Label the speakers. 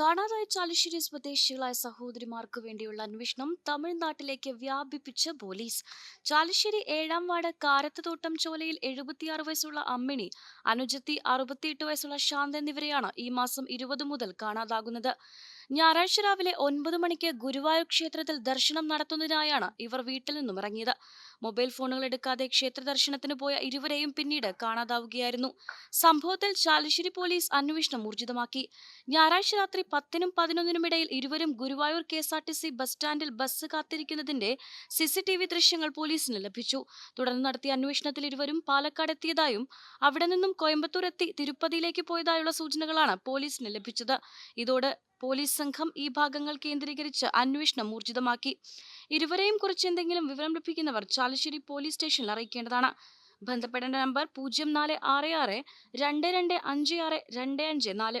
Speaker 1: കാണാതായ ചാലിശ്ശേരി സ്വദേശികളായ സഹോദരിമാർക്ക് വേണ്ടിയുള്ള അന്വേഷണം തമിഴ്നാട്ടിലേക്ക് വ്യാപിപ്പിച്ച് പോലീസ്. ചാലിശ്ശേരി ഏഴാം വാർഡ് കാരത്തുതോട്ടം ചോലയിൽ എഴുപത്തിയാറ് വയസ്സുള്ള അമ്മിണി അനുജത്തി അറുപത്തിയെട്ട് വയസ്സുള്ള ശാന്ത എന്നിവരെയാണ് ഈ മാസം ഇരുപത് മുതൽ കാണാതാകുന്നത്. ഞായറാഴ്ച രാവിലെ ഒൻപത് മണിക്ക് ഗുരുവായൂർ ക്ഷേത്രത്തിൽ ദർശനം നടത്തുന്നതിനായാണ് ഇവർ വീട്ടിൽ നിന്നും ഇറങ്ങിയത്. മൊബൈൽ ഫോണുകൾ എടുക്കാതെ ക്ഷേത്ര ദർശനത്തിന് പോയ ഇരുവരെയും പിന്നീട് കാണാതാവുകയായിരുന്നു. സംഭവത്തിൽ ചാലിശ്ശേരി പോലീസ് അന്വേഷണം ഊർജിതമാക്കി. ഞായറാഴ്ച രാത്രി പത്തിനും പതിനൊന്നിനും ഇടയിൽ ഇരുവരും Guruvayur K S R T C bus സ്റ്റാൻഡിൽ ബസ് കാത്തിരിക്കുന്നതിന്റെ സി സി ടി വി ദൃശ്യങ്ങൾ പോലീസിന് ലഭിച്ചു. തുടർന്ന് നടത്തിയ അന്വേഷണത്തിൽ ഇരുവരും പാലക്കാട് എത്തിയതായും അവിടെ നിന്നും കോയമ്പത്തൂർ എത്തി തിരുപ്പതിയിലേക്ക് പോയതായുള്ള സൂചനകളാണ് പോലീസിന് ലഭിച്ചത്. ഇതോട് പോലീസ് സംഘം ഈ ഭാഗങ്ങൾ കേന്ദ്രീകരിച്ച് അന്വേഷണം ഊർജിതമാക്കി. ഇരുവരെയും കുറിച്ച് എന്തെങ്കിലും വിവരം ലഭിക്കുന്നവർ ചാലശ്ശേരി പോലീസ് സ്റ്റേഷനിൽ അറിയിക്കേണ്ടതാണ്. ബന്ധപ്പെടേണ്ട നമ്പർ പൂജ്യം നാല് ആറ് ആറ് രണ്ട് രണ്ട് അഞ്ച് ആറ് രണ്ട് അഞ്ച് നാല്